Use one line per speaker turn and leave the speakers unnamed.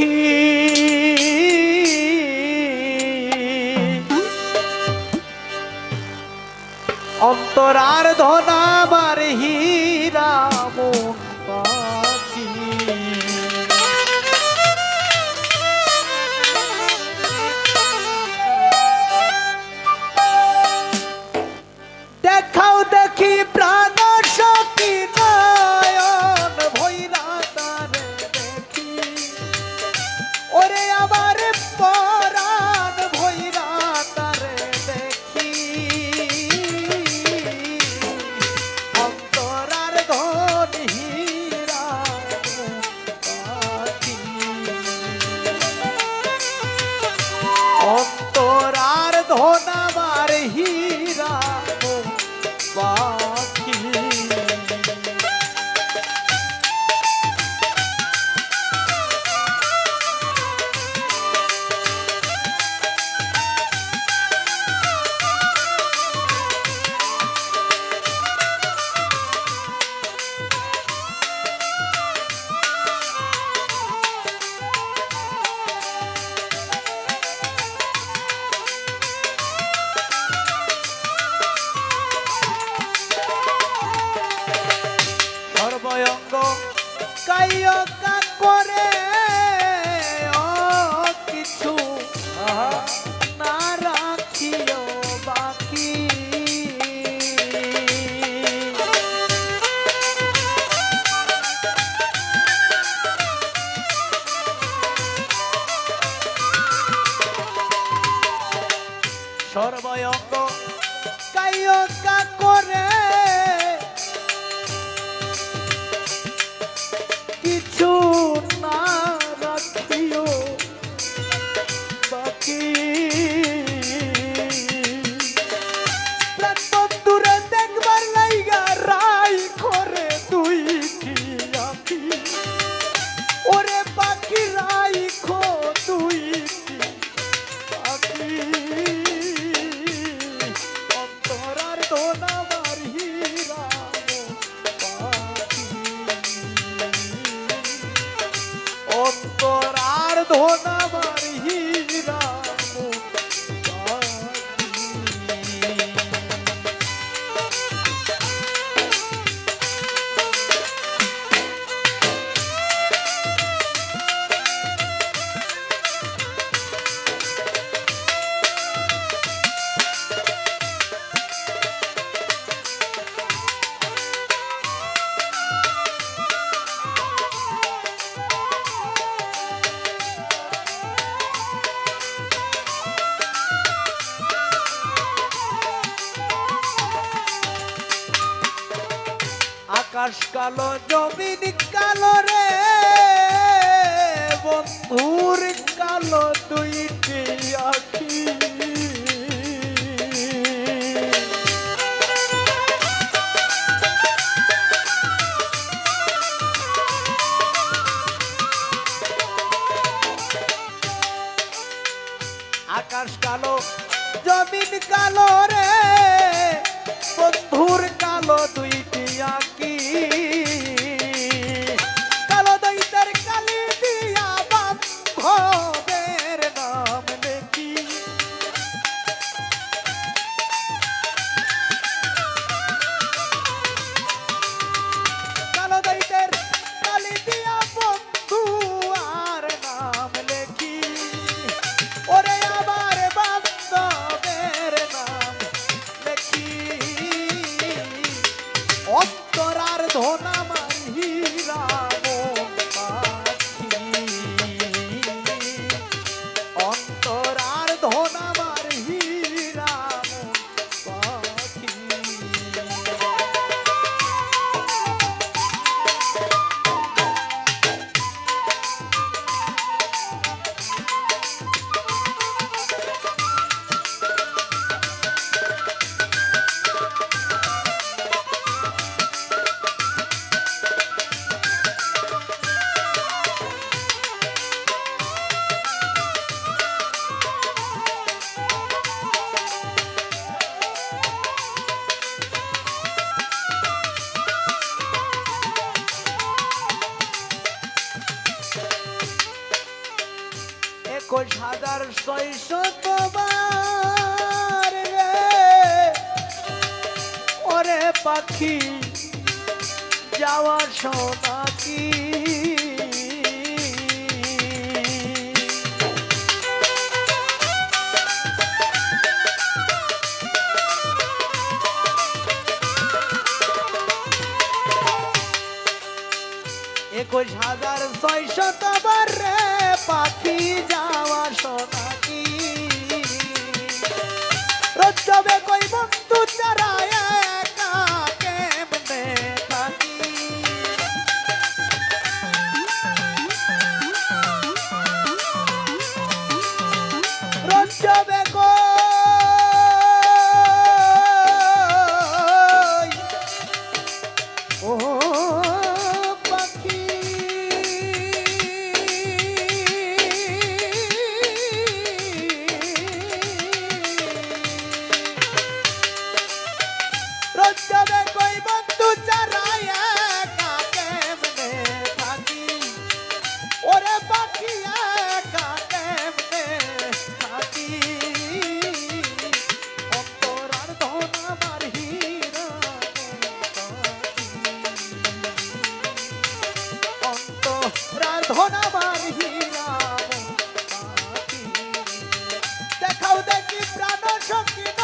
দেখি অন্তরার ধনা হীরা মন 好的 সর্বয়ঙ্গ কায়কা করে আকাশ কালো, জমিন কালো রে। বন্ধুর কালো দুইটি আখি। আকাশ কালো, জমিন কালো রে। বন্ধুর কালো দুই কি একুশ হাজার শৈশবার ওরে পাখি যাওয়ার সোনা কি দেখাও দেখি প্রাণ সঙ্গী